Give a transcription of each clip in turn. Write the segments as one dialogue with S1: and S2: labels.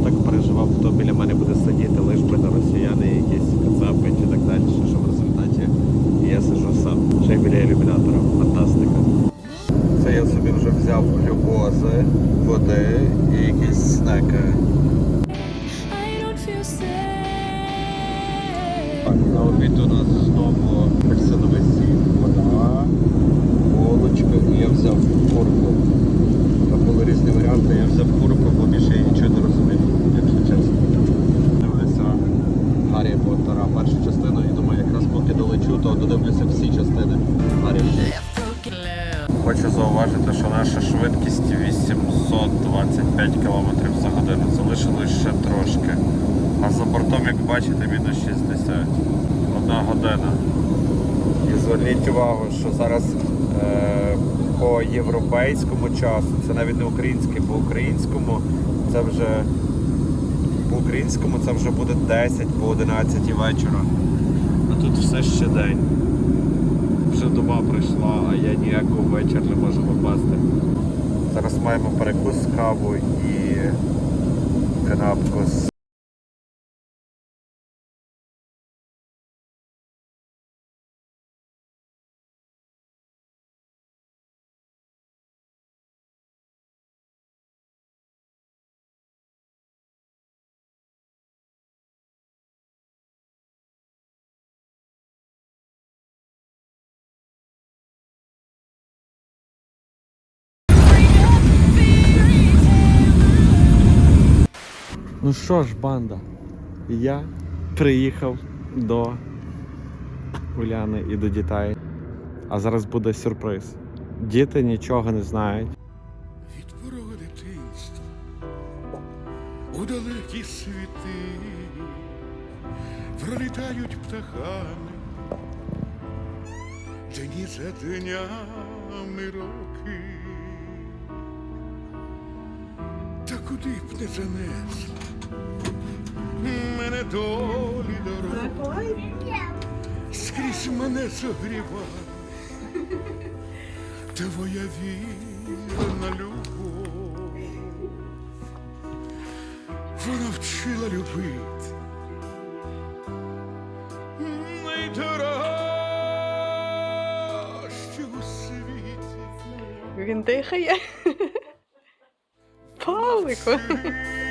S1: я так переживав, хто біля мене буде сидіти, лиш би не росіяни, якісь кацапи чи так далі, що в результаті я сижу сам. Ще й біля ілюмінатора. Фантастика. Це я собі вже взяв глюкози, води і якісь снеки.
S2: Safe.
S1: На обід у нас знову апельсиновий сік, вода, булочка і я взяв курку. Там були різні варіанти, я взяв курку, бо більше я нічого не розумів, якщо чесно. Дивлюся Гаррі Поттера, першу частину, і думаю, якраз то додивлюся всі частини Гаррі Хочу зауважити, що наша швидкість 825 км за годину. Залишилось ще трошки. А за бортом, як бачите, мінус 60. Одна година. І зверніть увагу, що зараз е, по європейському часу, це навіть не український, по українському це вже по українському це вже буде 10 по 11 вечора. Тут все ще день. Вже доба прийшла, а я ніякого вечір не можу попасти. Зараз маємо перекус каву і канапку з Ну що ж, банда, я приїхав до Уляни і до дітей. А зараз буде сюрприз. Діти нічого не знають.
S3: від порога дитинства у далекі світи пролітають птахами, дні за днями роки. Та куди б не занесло мене долі дорога, скрізь мене согріва твоя вірна любов. Вона вчила любити. Найдорожче у світі.
S4: Він дихає. Павлику.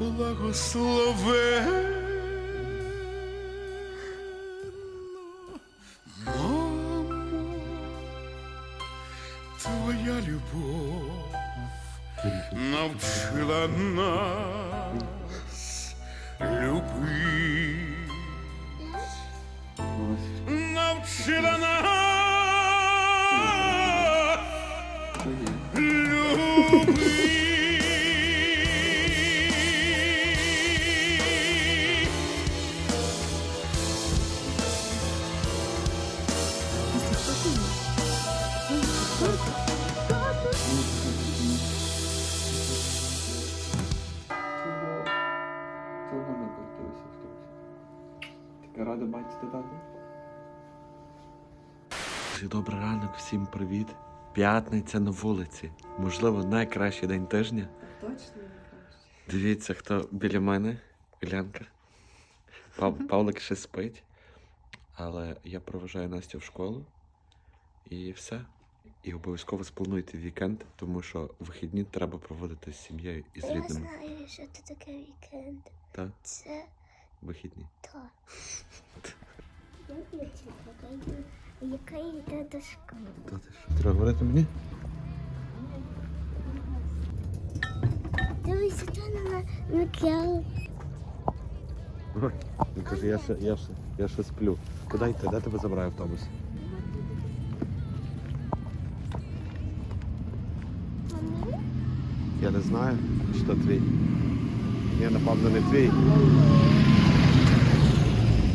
S3: благословенно, мамо, твоя любов. Навчила нас. Любити. Навчила нас
S1: рада бачити тату. Добрий ранок, всім привіт. П'ятниця на вулиці. Можливо, найкращий день тижня.
S4: Точно не краще.
S1: Дивіться, хто біля мене. Ілянка. Пав... Павлик ще спить. Але я проважаю Настю в школу. І все. І обов'язково сплануйте вікенд, тому що вихідні треба проводити з сім'єю і з
S5: Я
S1: рідними.
S5: знаю, що це таке вікенд.
S1: Так,
S5: Це
S1: вихідні.
S5: то. Я дівчинка, яка йде до школи.
S1: Та ти що? Треба говорити мені?
S5: Дивися, то на.
S1: Ой, Він каже, я ще, я ще, я ще сплю. Куди йти? Де тебе забирає автобус? Я не знаю, чи то твій. Ні, напевно, не твій.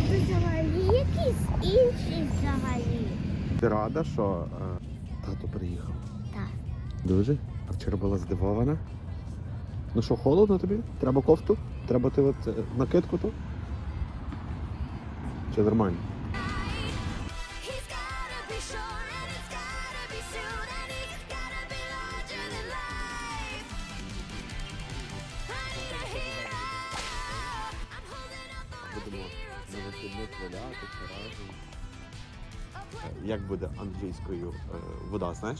S5: Взагалі якийсь інший взагалі.
S1: Ти рада, що е, тато приїхав?
S5: Так.
S1: Дуже? А вчора була здивована. Ну що, холодно тобі? Треба кофту? Треба ти от е, накидку ту? Чи нормально? На
S2: to
S1: разом. Е, Як буде англійською е, вода, знаєш?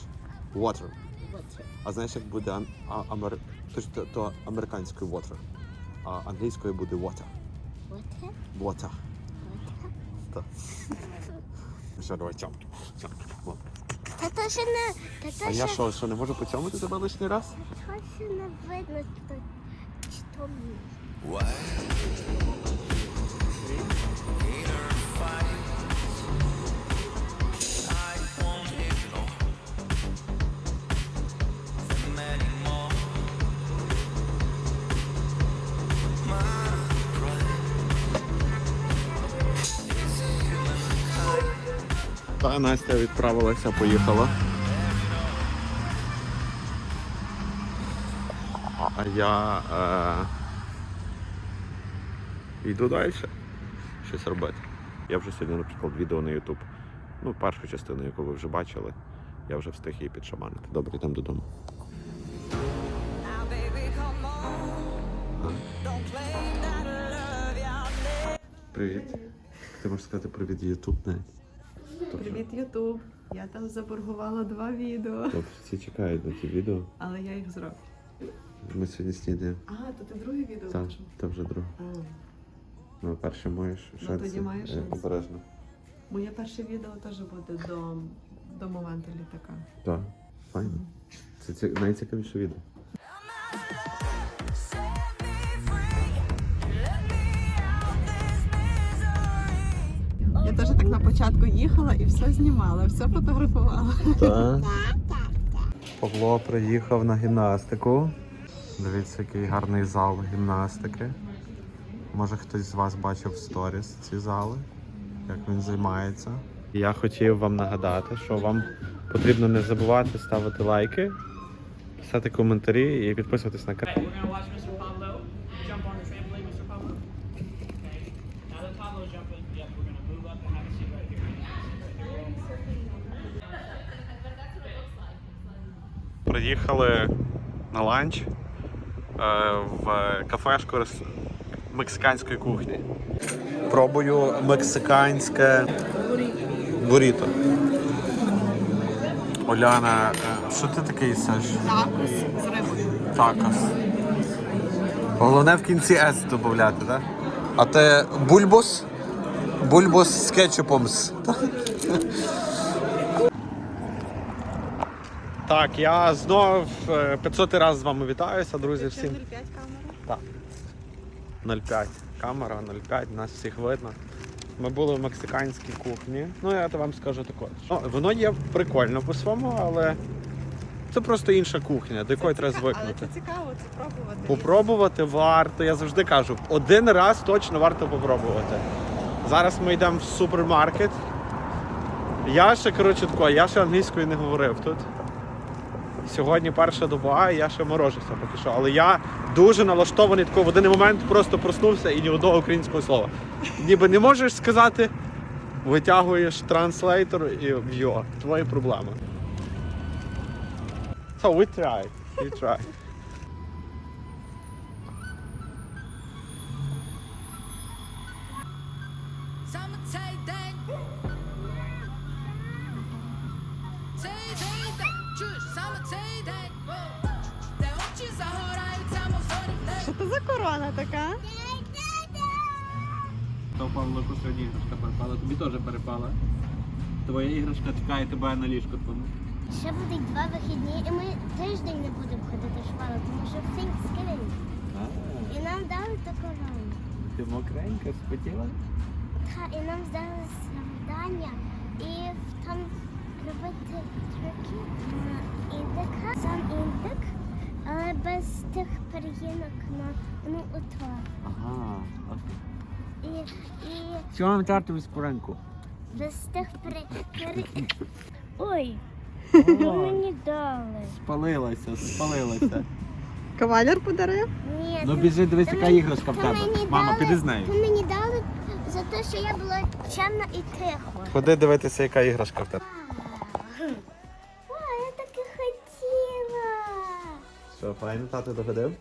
S1: Water. А знаєш, як буде ан- а, амер... то, ж то, то американською water, а англійською буде water. Water.
S5: Оте?
S1: Так. Що, давай цьом.
S5: Та то ще не... Та
S1: А я
S5: ще...
S1: що, що не можу поцьомити тебе лишній раз?
S5: То ще не видно, то... Що мені.
S1: Та Настя відправилася, поїхала. А я е, йду далі. Щось робити. Я вже сьогодні, наприклад, відео на YouTube. Ну, першу частину, яку ви вже бачили, я вже встиг її підшаманити. Добре, йдемо додому. Привіт. Ти можеш сказати привіт YouTube навіть.
S4: Привіт, Ютуб. Я там заборгувала два відео,
S1: Тобто всі чекають на ці відео.
S4: але я їх зроблю.
S1: Ми сьогодні снідаємо.
S4: А, то ти друге відео
S1: Так,
S4: бачив?
S1: це вже друге.
S4: А,
S1: Ну, перше маєш шанси.
S4: тоді маєш
S1: Е,
S4: шанси.
S1: Обережно.
S4: Моє перше відео теж буде до, до моменту літака.
S1: Так, файно. Це ці... найцікавіше відео.
S2: Set me free. Let me out this misery.
S4: Я теж так на початку їхала і все знімала, все фотографувала.
S1: Так. Павло приїхав на гімнастику. Дивіться, який гарний зал гімнастики. Може хтось з вас бачив в сторіс ці зали, як він займається. Я хотів вам нагадати, що вам потрібно не забувати ставити лайки, писати коментарі і підписуватись на канал. Приїхали на ланч е, в кафешку мексиканської кухні. Пробую мексиканське буріто. Оляна, е, що ти такий їсиш?
S4: Такос з рибою.
S1: Такос. Головне в кінці С додати, так? А ти бульбос? Бульбос з кетчупом. Так, я знов е, 500 разів з вами вітаюся, друзі. Всім
S4: 05 камера.
S1: 0,5. Камера 0,5, нас всіх видно. Ми були в мексиканській кухні. Ну, я то вам скажу також. Ну, воно є прикольно по-своєму, але це просто інша кухня, до якої треба
S4: Але
S1: звикнути.
S4: це цікаво, це пробувати.
S1: Попробувати варто, я завжди кажу, один раз точно варто попробувати. Зараз ми йдемо в супермаркет. Я ще, коротше, тако, я ще англійською не говорив тут. Сьогодні перша доба, і я ще морожуся поки що. Але я дуже налаштований такий в один момент просто проснувся і ні одного українського слова. Ніби не можеш сказати, витягуєш транслейтор і йо, твої проблеми. So we try. We try.
S4: Корона така?
S6: То Павлику сьогодні іграшка перепала, тобі теж перепала. Твоя іграшка чекає тебе на ліжку твоєму.
S5: Ще будуть два вихідні, і ми тиждень не будемо ходити в школу, тому що в Thanksgiving. І нам дали таку роль.
S6: Ти мокренька, спотіла?
S5: Та, і нам здали завдання і там робити турки на індика, сам індик, але без тих пер'їнок на ну ото.
S1: Ага.
S5: І, і
S1: Що вам тарту споренку?
S5: без тих пере... пере... Ой, що мені дали?
S1: Спалилася, спалилася.
S4: Кавалер подарив?
S5: Ні,
S1: Ну біжи, дивись, яка іграшка в тебе. Мама, піди з нею.
S5: То мені дали за те, що я була чемна і тихо.
S1: Ходи дивитися, яка іграшка в тебе.
S5: Я так і хотіла.
S1: Що, файно, тато доходив?